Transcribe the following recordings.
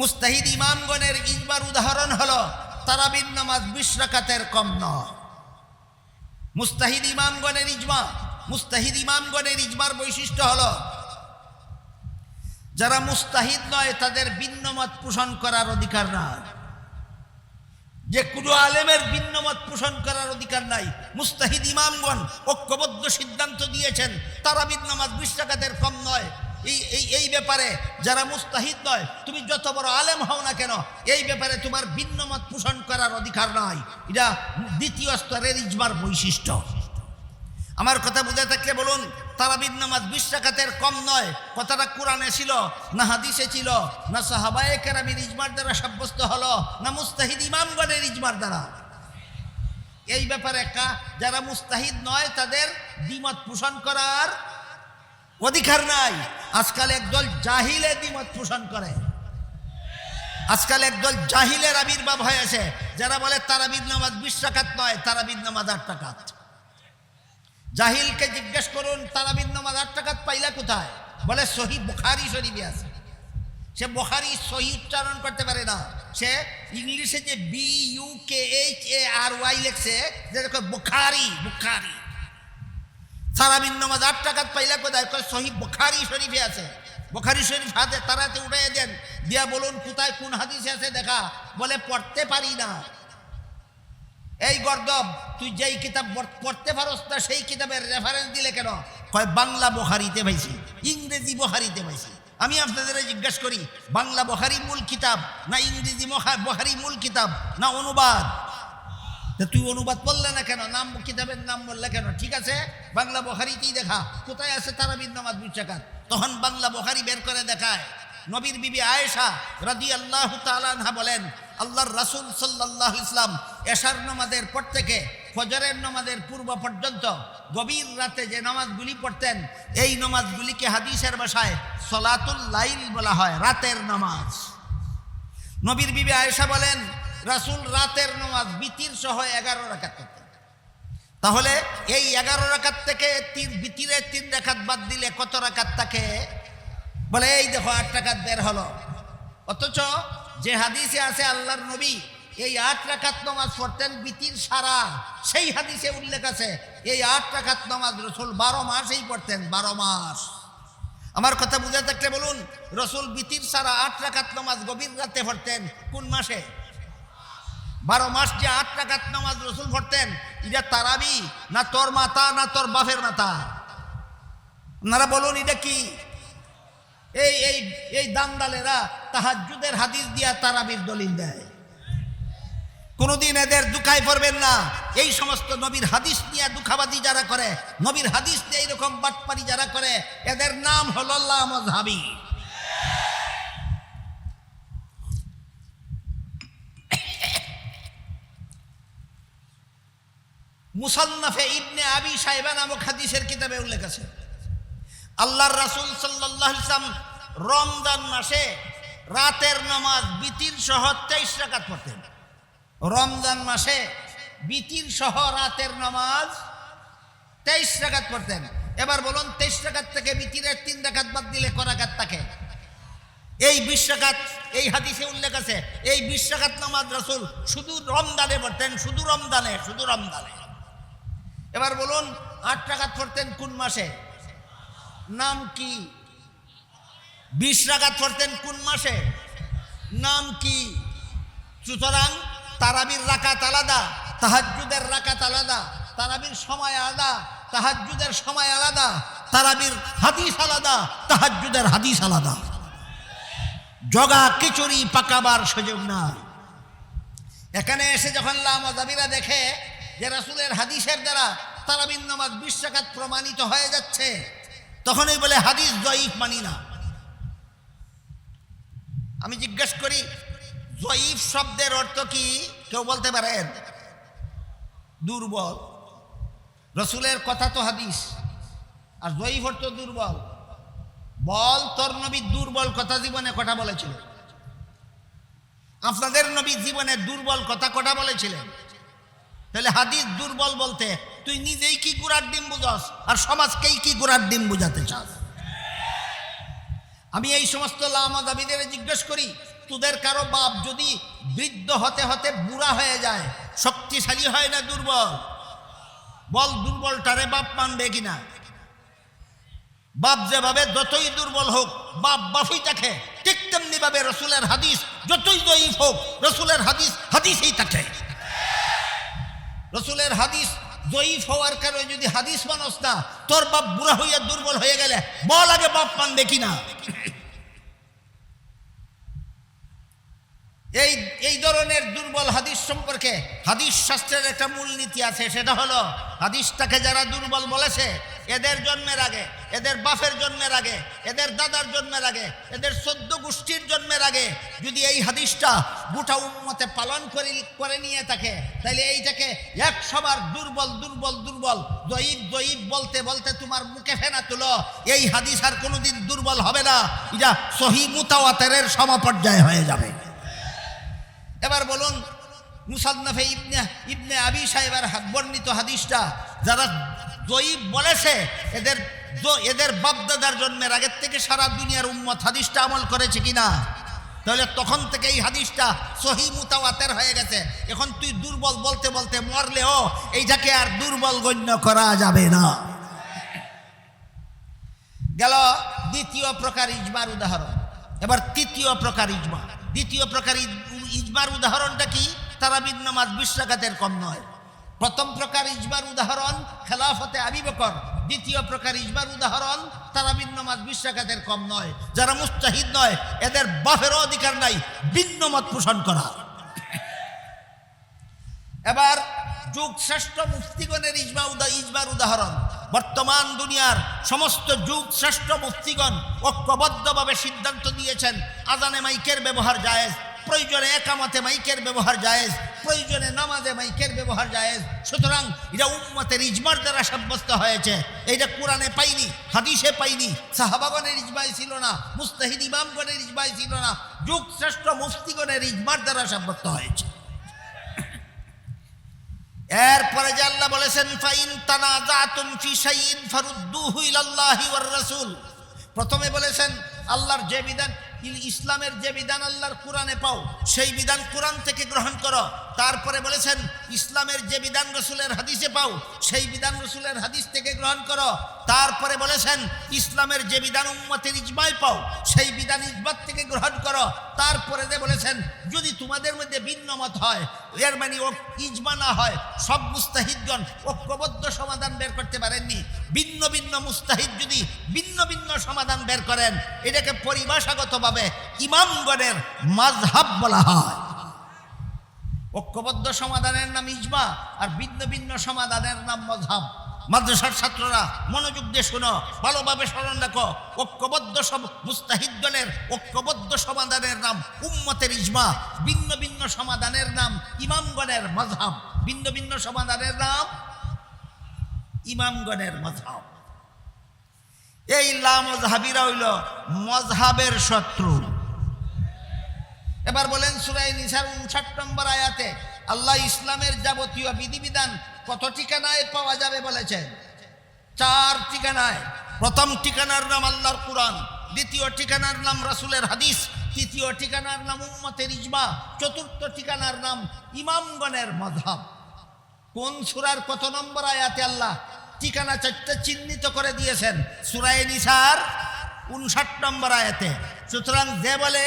মুস্তাহিদ ইমামগণের ইজবার উদাহরণ হলো তারাবিন নামাজ বিশ রাকাতের কম নয়। মুস্তাহিদ ইমামগণের ইজমা, মুস্তাহিদ ইমামগণের ইজমার বৈশিষ্ট্য হল যারা মুস্তাহিদ নয়, তাদের ভিন্নমত পোষণ করার অধিকার নাই। যে কোনো আলেমের ভিন্নমত পোষণ করার অধিকার নাই। মুস্তাহিদ ইমামগণ ঐক্যবদ্ধ সিদ্ধান্ত দিয়েছেন তারাবিদ নামাজ বিশ টাকাতের কম নয়। এই এই এই ব্যাপারে যারা মুস্তাহিদ নয়, তুমি যত বড় আলেম হও না কেন, এই ব্যাপারে তোমার ভিন্নমত পোষণ করার অধিকার নয় এটা দ্বিতীয় স্তরের ইজমার বৈশিষ্ট্য। আমার কথা বুঝে থাকলে বলুন তারাবিদ নামাজ বিশ টাকাতের কম নয়, কথাটা কোরআনে ছিল, না হাদিসে ছিল, না সাহাবায়ে কেরামির ইজমার দ্বারা সাব্যস্ত হলো, না মুস্তাহিদ ইমামগণের ইজমার দ্বারা। এই ব্যাপারে যারা মুস্তাহিদ নয়, তাদের দ্বিমত পোষণ করার অধিকার নাই। আজকাল একদল জাহিলে দ্বিমত পোষণ করে। আজকাল একদল জাহিলের আবির্ভাব হয়েছে যারা বলে তারাবিদ নামাজ বিশ টাকাত নয়, তারাবিদ নামাজ আট টাকাত জাহিলকে জিজ্ঞেস করুন, তারাবিদ নামাজ আট টাকাত পাইলা কোথায়? বলে সহি বুখারি শরীফে আছে। সে বুখারি সহি উচ্চারণ করতে পারে না। সে ইংলিশে যে B U K H A R Y লেখছে, যে দেখো বুখারি বুখারি। সারাবিন নামাজ আট টাকাত পাইলা কোথায়? সহি বুখারি শরীফে আছে। বুখারি শরীফ হাতে তারাতে উঠাই দেন। দিয়া বলুন, কোথায় কোন হাদিসে আছে? দেখা। বলে, পড়তে পারি না। এই গর্দব, তুই যেই কিতাব পড়তে পারস না, সেই কিতাবের রেফারেন্স দিলে কেন? কয়, বাংলা বহারিতে পাইছি। ইংরেজি বহারিতে পাইছি। আমি আপনাদের জিজ্ঞাসা করি, বাংলা বহারি মূল কিতাব না ইংরেজি বহারি মূল কিতাব না অনুবাদ? তুই অনুবাদ করলে না কেন? নাম, কিতাবের নাম বললে কেন? ঠিক আছে? বাংলা বহারিতেই দেখা। কোথায় আছে তারাবিদ নামাজ বিশাকাত তখন বাংলা বহারি বের করে দেখায়। নবীর বিবি আয়েশা রাদি আল্লাহ তালানহা বলেন, আল্লাহর রাসুল সাল্লাহ ইসলাম এশার নামাজের পর থেকে ফজরের নামাজের পূর্ব পর্যন্ত গভীর রাতে যে নামাজগুলি পড়তেন, এই নামাজগুলিকে হাদিসের ভাষায় সলাতুল লাইল বলা হয়, রাতের নামাজ। নবীর বিবি আয়েশা বলেন রাসুল রাতের নামাজ বিতির সহ এগারো রাখাত করতেন তাহলে এই এগারো রাখাত থেকে তিন বিতিরের তিন রাকাত বাদ দিলে কত রাখাত থাকে? বলে, এই দেখো, আট টাকাত বের হলো। অথচ যে হাদিসে আছে, আল্লাহর নবী এই আট রাকাত নামাজ পড়তেন বিতির সারা। সেই হাদিসে উল্লেখ আছে, এই আট রাকাত নামাজ রসুল বারো মাসেই পড়তেন, বারো মাস। আমার কথা বুঝে থাকলে বলুন, রসুল বিতির সারা আট রাকাত নামাজ গভীর রাতে পড়তেন কোন মাসে? বারো মাস যে আট রাকাত নামাজ রসুল পড়তেন এটা তারাবি না তোর মাতা, না তোর বাপের মাতা। আপনারা বলুন এটা কি? এই এই এই দান্দালেরা তাহাজ্জুদের হাদিস দিয়া তারাবির দলিল দেয়। কোনোদিন এদের দুঃখায় পড়বেন না। এই সমস্ত নবীর হাদিস নিয়ে দুঃখাবাদী যারা করে, নবীর হাদিস নিয়ে এইরকম বাটপারি যারা করে, এদের নাম হল মজহাবি মুসান্নাফে ইবনে আবি সাহেবা নামক হাদিসের কিতাবে উল্লেখ আছে। আল্লাহর রাসূল সাল্লাম রমজান মাসে রাতের নামাজ বিতির সহ তেইশ রাকাত পড়তেন। রমজান মাসে বিতির সহ রাতের নামাজ তেইশ রাকাত পড়তেন। এবার বলুন, তেইশ রাকাত থেকে বিতিরের তিন রাকাত বাদ দিলে ক রাকাত থাকে এই বিশ রাকাত, এই হাদিসে উল্লেখ আছে, এই বিশ রাকাত নামাজ রাসূল শুধু রমদানে পড়তেন, শুধু রমজানে শুধু রমজানে। এবার বলুন, আট রাকাত পড়তেন কোন মাসে? নাম কি? বিশ রাকাত পড়তেন কোন মাসে? নাম কি? সুতরাং তারাবির রাকাত আলাদা, তাহাজ্জুদের রাকাত আলাদা, তারাবির সময় আলাদা, তাহাজ্জুদের সময় আলাদা, তারাবির হাদিস আলাদা, তাহাজ্জুদের হাদিস আলাদা। জগা খিচুড়ি পাকাবার সুযোগ না এখানে এসে যখন লামা লামাজাবিরা দেখে যে রাসুলের হাদিসের দ্বারা তারাবিন নামাজ বিশ রাকাত প্রমাণিত হয়ে যাচ্ছে, তখনই বলে হাদিস জয়ীফ মানি না। আমি জিজ্ঞেস করি, জয়ীফ শব্দের অর্থ কি? কেউ বলতে পারেন? দুর্বল। রসুলের কথা তো হাদিস, আর জয়ীফ অর্থ দুর্বল। বল তোর নবী দুর্বল কথা জীবনে কথা বলেছিল? আপনাদের নবী জীবনে দুর্বল কথা কটা বলেছিলেন? তাহলে হাদিস দুর্বল বলতে, তুই নিজেই কি গুড়ার ডিম বুঝাস আর সমাজকেই কি গুড়ার ডিম বুঝাতে চাস? আমি এই সমস্ত লামা দাবিদের জিজ্ঞেস করি, তোদের কারও বাপ যদি বৃদ্ধ হতে হতে বুড়া হয়ে যায়, শক্তিশালী হয় না দুর্বল? বল দুর্বলটারে বাপ মানবে কিনা? বাপ যেভাবে যতই দুর্বল হোক, বাপ বাফই থাকে ঠিক তেমনি ভাবে রসুলের হাদিস যতই জয়ীফ হোক, রসুলের হাদিস হাদিসই থাকে রসুলের হাদিস জয়ীফ হওয়ার কারণে যদি হাদিস মানস না, তোর বাপ বুড়া হইয়া দুর্বল হয়ে গেলে বল আগে বাপ মানবে কিনা? এই এই ধরনের দুর্বল হাদিস সম্পর্কে হাদিস শাস্ত্রের একটা মূলনীতি আছে, সেটা হলো হাদিসটাকে যারা দুর্বল বলেছে, এদের জন্মের আগে, এদের বাপের জন্মের আগে, এদের দাদার জন্মের আগে, এদের চোদ্দ গোষ্ঠীর জন্মের আগে যদি এই হাদিসটা গোটা উন্মতে পালন করে করে নিয়ে থাকে তাহলে এইটাকে এক সবার দুর্বল দুর্বল দুর্বল জয়ীব জয়ীব বলতে বলতে তোমার মুখে ফেনা তুলো। এই হাদিস আর কোনোদিন দুর্বল হবে না। এটা সহি মুতাওয়াতের সমপর্যায়ে হয়ে যাবে। এবার বলুন, মুসান্নফে ইবনে ইবনে আবি সাহেবের বর্ণিত হাদিসটা, যারা জয়ীব বলেছে, এদের এদের বাপদাদার জন্মের আগের থেকে সারা দুনিয়ার উম্মত হাদিসটা আমল করেছে কিনা? তাহলে তখন থেকে এই হাদিসটা সহি মুতাওয়াতের হয়ে গেছে। এখন তুই দুর্বল বলতে বলতে মরলেও এইটাকে আর দুর্বল গণ্য করা যাবে না। গেল দ্বিতীয় প্রকার ইজমার উদাহরণ। এবার তৃতীয় প্রকার ইজমা দ্বিতীয় প্রকার ইজ- ইজমার উদাহরণটা কি? তারাবিদ নামাজ বিশ্বাঘাতের কম নয়। প্রথম প্রকার ইজমার উদাহরণ খেলাফতে আবি বকর, দ্বিতীয় প্রকার ইজমার উদাহরণ তারাবিদ নামাজ বিশ্বাঘাতের কম নয়, যারা মুস্তাহিদ নয়, এদের বাফেরও অধিকার নাই, ভিন্ন মত পোষণ করা। এবার যুগ শ্রেষ্ঠ মুফতিগণের ইজমা উদা ইজমার উদাহরণ। বর্তমান দুনিয়ার সমস্ত যুগ শ্রেষ্ঠ মুফতিগণ ঐক্যবদ্ধভাবে সিদ্ধান্ত দিয়েছেন আজানে মাইকের ব্যবহার জায়েজ। প্রয়োজনে একামতে মাইকের ব্যবহার জায়েজ, প্রয়োজনে নামাজে মাইকের ব্যবহার জায়েজ। সুতরাং এটা উম্মতের ইজমার দ্বারা সাব্যস্ত হয়েছে। এইটা কোরআনে পাইনি, হাদিসে পাইনি, সাহাবাগণের ইজমাই ছিল না, মুস্তাহিদ ইমামগণের ইজমাই ছিল না, যুগ শ্রেষ্ঠ মুফতিগণের ইজমার দ্বারা সাব্যস্ত হয়েছে। এরপরে যে আল্লাহ বলেছেন, ফাইন তানাজাতুম ফি শাইইন ফারুদ্দুহু ইলাল্লাহি ওয়ার রাসূল। প্রথমে বলেছেন, আল্লাহর যে বিধান ইসলামের যে বিধান আল্লাহর কোরআনে পাও, সেই বিধান কোরআন থেকে গ্রহণ করো। তারপরে বলেছেন, ইসলামের যে বিধান রসুলের হাদিসে পাও, সেই বিধান রসুলের হাদিস থেকে গ্রহণ করো। তারপরে বলেছেন, ইসলামের যে বিধান উম্মতের ইজমায় পাও, সেই বিধান ইজমাত থেকে গ্রহণ করো। তারপরে যে বলেছেন, যদি তোমাদের মধ্যে ভিন্ন মত হয়, এর মানে ও ইজমা না হয়, সব মুস্তাহিদগণ ঐক্যবদ্ধ সমাধান বের করতে পারেননি। ভিন্ন ভিন্ন মুস্তাহিদ যদি ভিন্ন ভিন্ন সমাধান বের করেন, এটাকে পরিভাষাগতভাবে ইমামগণের মাযহাব বলা হয়। ঐক্যবদ্ধ সমাধানের নাম ইজমা আর ভিন্ন ভিন্ন সমাধানের নাম মজহাব মাদ্রাসার ছাত্ররা মনোযোগ দিয়ে শোনো, ভালোভাবে স্মরণ রাখো। ঐক্যবদ্ধ সব মুস্তাহিদগণের ঐক্যবদ্ধ সমাধানের নাম উম্মতের ইজমা, ভিন্ন ভিন্ন সমাধানের নাম ইমামগণের মজহাব ভিন্ন ভিন্ন সমাধানের নাম ইমামগণের মজহাব এই লামজহাবিরা হইল মজহাবের শত্রু। এবার বলেন সুরাই নিসার উনষাট নম্বর আয়াতে, আল্লাহ ইসলামের যাবতীয় বিধিবিধান কত ঠিকানায় পাওয়া যাবে বলেছেন? চার ঠিকানায়। প্রথম ঠিকানার নাম আল্লাহর কোরআন, দ্বিতীয় ঠিকানার নাম রাসূলের হাদিস, তৃতীয় ঠিকানার নাম উম্মতের ইজমা, চতুর্থ ঠিকানার নাম ইমামগণের মজহাব। কোন সুরার কত নম্বর আয়াতে আল্লাহ ঠিকানা চারটে চিহ্নিত করে দিয়েছেন। সুরায় নিসার উনষাট নম্বর আয়াতে। সুতরাং যে বলে,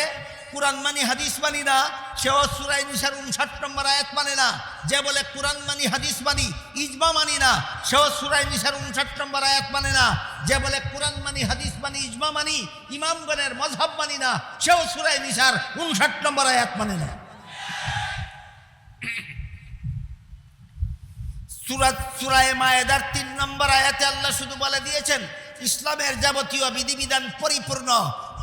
কোরআন মানি, হাদিস মানি না, সেও সুরাই নিসার উনষাট নম্বর আয়াত মানে না। যে বলে, কোরআন মানি, হাদিস মানি, ইজমা মানি না, সেও সুরাই নিসার উনষাট নম্বর আয়াত মানে না। যে বলে, কোরআন মানি, হাদিস মানি, ইজমা মানি ইমামগণের মজহাব মানি না, সেও সুরাই নিসার উনষাট নম্বর আয়াত মানে না। সুরাত সুরায় মায়েদার তিন নম্বর আয়াতে আল্লাহ শুধু বলে দিয়েছেন, ইসলামের যাবতীয় বিধিবিধান পরিপূর্ণ।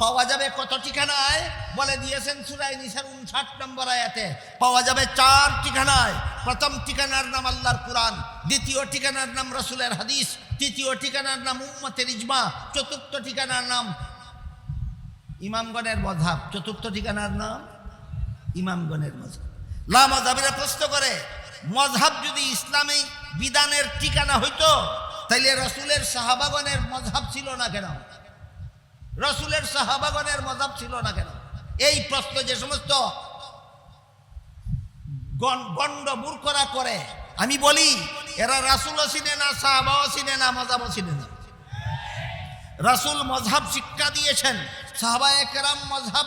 পাওয়া যাবে কত ঠিকানায়? বলে দিয়েছেন সুরাই নিসার উনষাট নম্বর আয়াতে। পাওয়া যাবে চার ঠিকানায়। প্রথম ঠিকানার নাম আল্লাহর কোরআন, দ্বিতীয় ঠিকানার নাম রসুলের হাদিস, তৃতীয় ঠিকানার নাম উম্মতের ইজমা, চতুর্থ ঠিকানার নাম ইমামগণের মধাব চতুর্থ ঠিকানার নাম ইমামগণের মজহাব লা মজহাবিরা প্রশ্ন করে মজহাব যদি ইসলামী বিধানের ঠিকানা হইতো, তাইলে রসুলের সাহাবাগণের মজহাব ছিল না কেন? রসুলের সাহাবাগণের মজহাব ছিল না কেন? এই প্রশ্ন যে সমস্ত গণ- গণ্ড মূর্খরা করে, আমি বলি, এরা রাসুলও চিনে না, সাহাবাও চিনে না, মজাবও চিনে না। রাসুল মজহাব শিক্ষা দিয়েছেন, সাহাবা একরাম মজহাব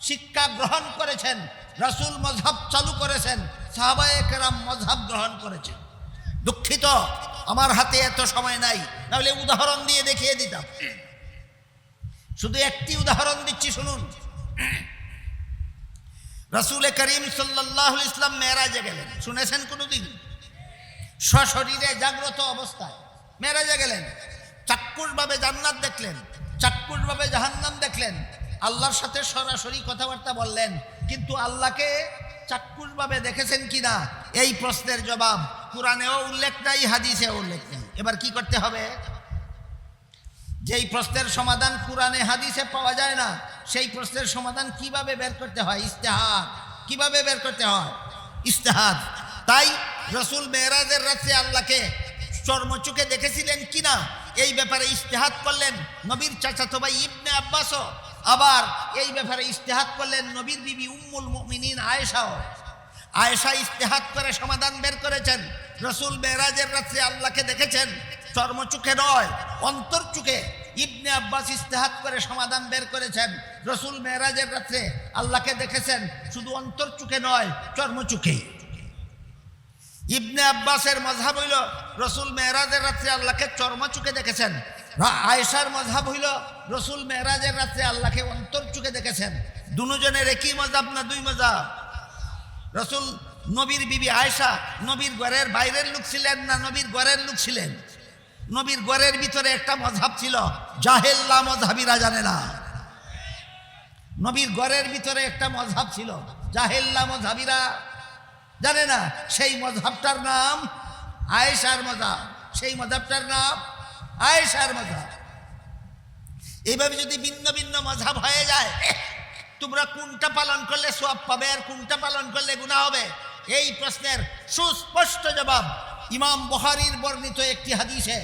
শিক্ষা গ্রহণ করেছেন, রাসুল মজহাব চালু করেছেন। সাহাবা একরাম মজহাব গ্রহণ করেছেন। দুঃখিত, আমার হাতে এত সময় নাই। তাহলে উদাহরণ দিয়ে দেখিয়ে দিতাম। শুধু একটি উদাহরণ দিচ্ছি, শুনুন। রাসুল করিম সাল্লাহ ইসলাম মেয়েরাজে গেলেন। শুনেছেন কোনোদিন? সশরীরে জাগ্রত অবস্থায় মেয়েরাজে গেলেন। চাক্ষুষভাবে জান্নাত দেখলেন, চাক্ষুষভাবে জাহান্নাম দেখলেন। আল্লাহর সাথে সরাসরি কথাবার্তা বললেন। কিন্তু আল্লাহকে চাক্ষুষভাবে দেখেছেন কিনা? এই প্রশ্নের জবাব কোরআনেও উল্লেখ নাই, হাদিসেও উল্লেখ নেই। এবার কি করতে হবে? যেই প্রশ্নের সমাধান কোরআনে, হাদিসে পাওয়া যায় না, সেই প্রশ্নের সমাধান কীভাবে বের করতে হয়? ইস্তেহাদ কীভাবে বের করতে হয়? ইস্তেহাদ তাই রসুল মেয়েরাজের রাত্রে আল্লাহকে চর্মচুকে দেখেছিলেন কিনা? এই ব্যাপারে ইস্তেহাদ করলেন নবীর চাচাতো ভাই ইবনে আব্বাসও। আবার এই ব্যাপারে ইস্তেহাদ করলেন নবীর বিবি উম্মুল মুমিনিন আয়েশাও আয়েশা ইস্তেহাদ করে সমাধান বের করেছেন। রসুল মেয়েরাজের রাত্রে আল্লাহকে দেখেছেন। চর্মচুখে নয় অন্তর্চুখে ইবনে আব্বাস ইস্তেহাত করে সমাধান বের করেছেন। রসুল মেহরাজের রাত্রে আল্লাহকে দেখেছেন, শুধু অন্তর্চুখে নয় চর্মচুখে ইবনে আব্বাসের মজহাব হইল, রসুল মেহরাজের রাত্রে আল্লাহকে চর্মচুকে দেখেছেন। আয়েশার মজাব হইল, রসুল মেহরাজের রাত্রে আল্লাহকে অন্তর্চুকে দেখেছেন। দুজনের একই মজাব না দুই মজাব রসুল নবীর বিবি আয়েশা, নবীর ঘরের বাইরের লোক ছিলেন না নবীর ঘরের লোক ছিলেন? নবীর ঘরের ভিতরে একটা মজহাব ছিল জাহেল্লা মজহাবিরা জানে না। নবীর ঘরের ভিতরে একটা মজহাব ছিল জাহেল্লা মজহাবিরা জানে না। সেই মজহাবটার নাম আয়েশার মজাব সেই মজাবটার নাম আয়েশার মাঝাব এইভাবে যদি ভিন্ন ভিন্ন মাঝাব হয়ে যায়, তোমরা কোনটা পালন করলে সব পাবে আর কোনটা পালন করলে গুণা হবে? এই প্রশ্নের সুস্পষ্ট জবাব ইমাম বহারির বর্ণিত একটি হাদিসে।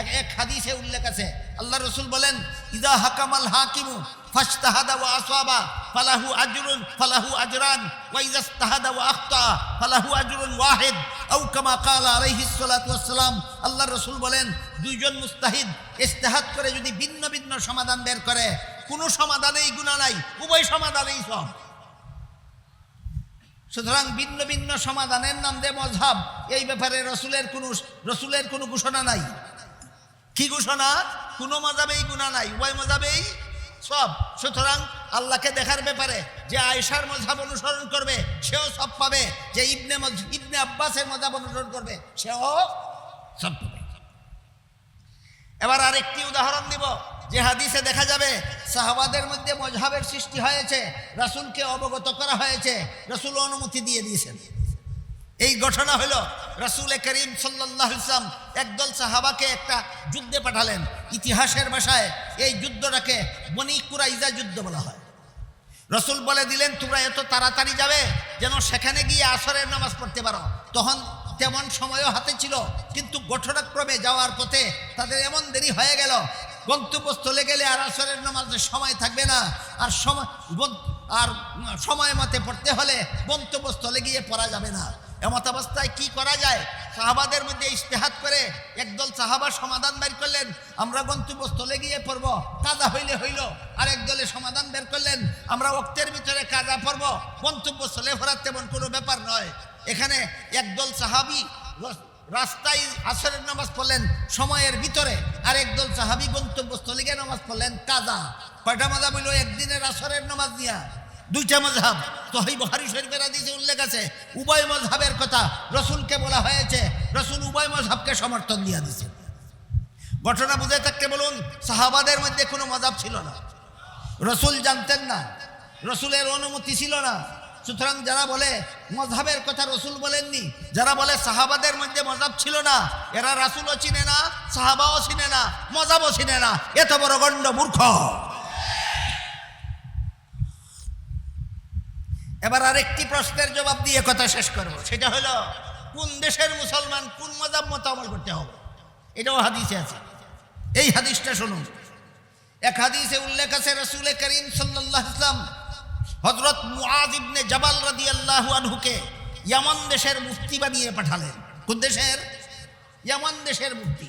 এক হাদিসে উল্লেখ আছে। আল্লাহ রসুল বলেন, ইদা হাকামাল হাকিমু ফাস্তাহাদা ওয়া আসওয়াবা ফালাহু আজরুন, ফালাহু আজরান, ওয়া ইজা ইস্তাহাদা ওয়া আখতা, ফালাহু আজরুন ওয়াহিদ। আও কামা কালা আলাইহিস সালাতু ওয়াসসালাম আল্লাহ রসুল বলেন, দুইজন মুস্তাহিদ ইস্তেহাদ করে যদি ভিন্ন ভিন্ন সমাধান বের করে, কোনো সমাধানেই গুণা নাই, উভয় সমাধানেই সব। সুতরাং ভিন্ন ভিন্ন সমাধানের নাম দে মজহাব, এই ব্যাপারে রসুলের কোনো রসুলের কোনো ঘোষণা নাই। কি ঘোষণা? কোনো মজাবেই গুণা নাই। উভয় মজাবেই সব। সুতরাং আল্লাহকে দেখার ব্যাপারে যে আয়েশার মজাব অনুসরণ করবে, সেও সব পাবে। যে ইবনে ইবনে আব্বাসের মজাব অনুসরণ করবে, সেও সব পাবে। এবার আরেকটি উদাহরণ দিব, যে হাদিসে দেখা যাবে, সাহাবাদের মধ্যে মজহাবের সৃষ্টি হয়েছে, রাসূলকে অবগত করা হয়েছে, রাসূল অনুমতি দিয়ে দিয়েছেন। এই ঘটনা হলো রাসূল করিম সাল্লাহ ইসলাম একদল সাহাবাকে একটা যুদ্ধে পাঠালেন। ইতিহাসের ভাষায় এই যুদ্ধটাকে বনি কুরাইজা যুদ্ধ বলা হয়। রসুল বলে দিলেন, তোমরা এত তাড়াতাড়ি যাবে যেন সেখানে গিয়ে আসরের নামাজ পড়তে পারো। তখন তেমন সময়ও হাতে ছিল, কিন্তু ঘটনাক্রমে যাওয়ার পথে তাদের এমন দেরি হয়ে গেল, গন্তব্যস্থলে গেলে আর আসরের নামাজের সময় থাকবে না। আর সময় আর সময় মতে পড়তে হলে গন্তব্যস্থলে গিয়ে পড়া যাবে না। এমত অবস্থায় কি করা যায়? সাহাবাদের মধ্যে ইস্তেহাত করে একদল সাহাবা সমাধান বের করলেন। আমরা গন্তব্যস্থলে গিয়ে পড়ব, কাজা হইলে হইল আর একদলে সমাধান বের করলেন। আমরা অক্তের ভিতরে কাজা পড়ব, গন্তব্যস্থলে ভরার তেমন কোনো ব্যাপার নয়। এখানে একদল সাহাবি রাস্তায় আসরের নামাজ পড়লেন, সময়ের ভিতরে আর একদল সাহাবি গন্তব্যস্থলে গিয়ে নামাজ পড়লেন, কাজা। কয়টা মজা বলল একদিনের আসরের নামাজ নিয়া। দুইটা মজহাব। তহি বহারি শরীফের হাদিসে উল্লেখ আছে। উভয় মজহাবের কথা রসুলকে বলা হয়েছে। রসুল উভয় মজহাবকে সমর্থন দিয়া দিছে ঘটনা বুঝে থাকতে বলুন, সাহাবাদের মধ্যে কোনো মজাব ছিল না। রসুল জানতেন না। রসুলের অনুমতি ছিল না। সুতরাং যারা বলে মজহাবের কথা রসুল বলেননি, যারা বলে সাহাবাদের মধ্যে মজাব ছিল না, এরা রাসুলও চিনে না, সাহাবাও চিনে না মজাবও চিনে না। এত বড় গণ্ড মূর্খ। এবার আরেকটি প্রশ্নের জবাব দিয়ে কথা শেষ করব। সেটা হলো, কোন দেশের মুসলমান কোন মজাব মতো আমল করতে হবে? এটাও হাদিসে আছে। এই হাদিসটা শুনুন। এক হাদিসে উল্লেখ আছে, রসুল করিম আলাইহি ইসলাম হজরত মুআজ ইবনে জাবাল রাদিয়াল্লাহু আনহুকে ইয়ামান দেশের মুফতি বানিয়ে পাঠালেন। কোন দেশের? ইয়ামান দেশের মুফতি।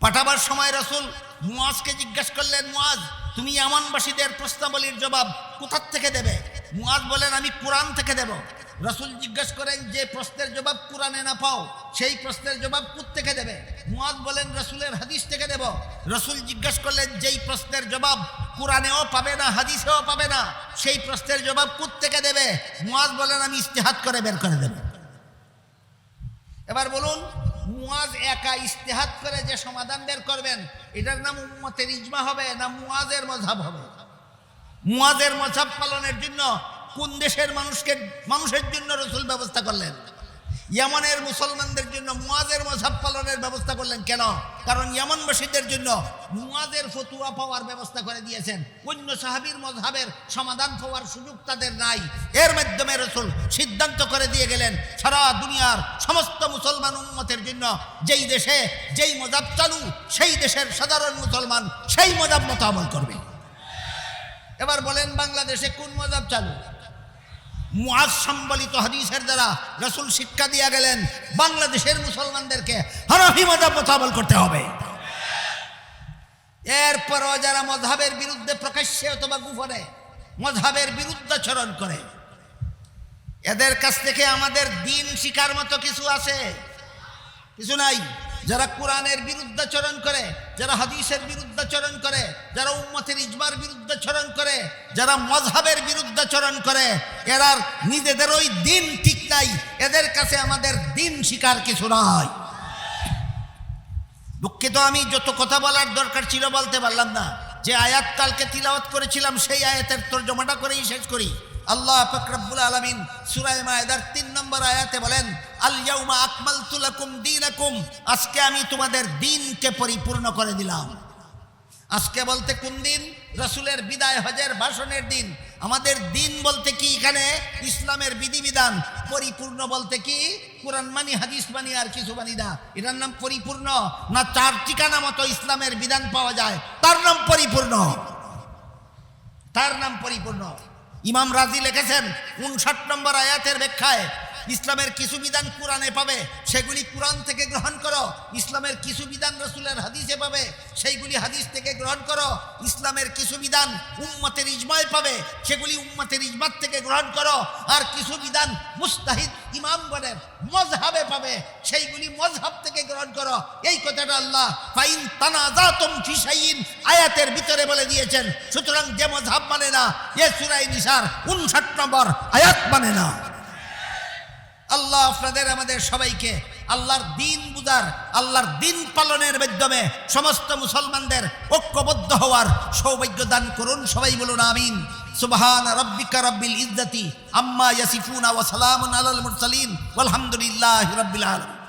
পাঠাবার সময় রসুল মুয়াজকে জিজ্ঞেস করলেন মুয়াজ তুমি ইয়ামানবাসীদের প্রশ্নাবলীর জবাব কোথার থেকে দেবে? মুয়াজ বলেন, আমি কোরআন থেকে দেব। রসুল জিজ্ঞেস করেন, যে প্রশ্নের জবাব কোরআনে না পাও, সেই প্রশ্নের জবাব কুত থেকে দেবে? মুয়াজ বলেন, রসুলের হাদিস থেকে দেব। রসুল জিজ্ঞেস করলেন, যেই প্রশ্নের জবাব কোরআনেও পাবে না, হাদিসেও পাবে না, সেই প্রশ্নের জবাব কুত থেকে দেবে? মুয়াজ বলেন, আমি ইস্তেহাত করে বের করে দেব। এবার বলুন মুয়াজ একা ইস্তেহাত করে যে সমাধান বের করবেন, এটার নাম উম্মতের ইজমা হবে না মুয়াজের মজাব হবে? মুয়াজের মজাব পালনের জন্য কোন দেশের মানুষকে, মানুষের জন্য রসুল ব্যবস্থা করলেন? ইয়ামানের মুসলমানদের জন্য মুয়াজের মজাব পালনের ব্যবস্থা করলেন কেন? কারণ ইয়ামানবাসীদের জন্য মুয়াজের ফতুয়া পাওয়ার ব্যবস্থা করে দিয়েছেন। অন্য সাহাবীর মজহাবের সমাধান পাওয়ার সুযোগ তাদের নাই। এর মাধ্যমে রসুল সিদ্ধান্ত করে দিয়ে গেলেন, সারা দুনিয়ার সমস্ত মুসলমান উন্মতের জন্য যেই দেশে যেই মজাব চালু, সেই দেশের সাধারণ মুসলমান সেই মজাব মতো আমল করবে। এবার বলেন, বাংলাদেশে কোন মজাব চালু? মুআজ সম্বলিত হাদিসের দ্বারা রসুল শিক্ষা দিয়া গেলেন, বাংলাদেশের মুসলমানদেরকে হানাফি মজাব মোতাবল করতে হবে। এরপরও যারা মজহাবের বিরুদ্ধে প্রকাশ্যে অথবা গুফরে মজহাবের বিরুদ্ধাচরণ করে, এদের কাছ থেকে আমাদের দিন শিকার মতো কিছু আছে? কিছু নাই। যারা কোরআনের বিরুদ্ধাচরণ করে, যারা হাদিসের বিরুদ্ধাচরণ করে, যারা উম্মতের ইজমার বিরুদ্ধাচরণ করে, যারা মজহাবের বিরুদ্ধাচরণ করে এরা নিজেদের ওই দিন ঠিক নাই, এদের কাছে আমাদের দিন শিকার কিছু নয় দুঃখিত আমি যত কথা বলার দরকার ছিল বলতে পারলাম না। যে আয়াত কালকে তিলাওয়াত করেছিলাম, সেই আয়াতের তর্জমাটা করেই শেষ করি। আল্লাহ ফকরাবুল আলমিন সুরায় মায়দার তিন নম্বর আয়াতে বলেন, আল ইয়াউমা আকমালতু দিন দীনাকুম আজকে আমি তোমাদের দিনকে পরিপূর্ণ করে দিলাম। আজকে বলতে কোন দিন? রসুলের বিদায় হজের ভাষণের দিন। আমাদের দিন বলতে কি এখানে? ইসলামের বিধিবিধান। পরিপূর্ণ বলতে কি? কোরআন মানি, হাদিস মানি, আর কিছু মানি না। এটার নাম পরিপূর্ণ না চার ঠিকানা মতো ইসলামের বিধান পাওয়া যায়? তার নাম পরিপূর্ণ। তার নাম পরিপূর্ণ। ইমাম রাজি লিখেছেন উনষাট নম্বর আয়াতের ব্যাখ্যায় ইসলামের কিছু বিধান কোরআনে পাবে, সেগুলি কোরআন থেকে গ্রহণ করো। ইসলামের কিছু বিধান রসুলের হাদিসে পাবে, সেইগুলি হাদিস থেকে গ্রহণ করো। ইসলামের কিছু বিধান উম্মতের ইজমায় পাবে, সেগুলি উম্মতের ইজমাত থেকে গ্রহণ করো। আর কিছু বিধান মুস্তাহিদ ইমামগণের মজহাবে পাবে, সেইগুলি মজহাব থেকে গ্রহণ করো। এই কথাটা আল্লাহ ফাইন তানাজাতুম ফি শাইইন আয়াতের ভিতরে বলে দিয়েছেন। সুতরাং যে মজহাব মানে না, এ সুরাই নিসার 59 নম্বর আয়াত মানে না। আল্লাহ আপনাদের, আমাদের সবাইকে আল্লাহর দিন বুঝার আল্লাহর দিন পালনের মাধ্যমে সমস্ত মুসলমানদের ঐক্যবদ্ধ হওয়ার সৌভাগ্য দান করুন, সবাই বলুন আমিন। সুবহান রব্বিকা রব্বিল ইজ্জতি আম্মা ইয়াসিফুনা ওয়া সালামুন আলাল মুরসালিন, ওয়ালহামদুলিল্লাহি রাব্বিল আলামিন।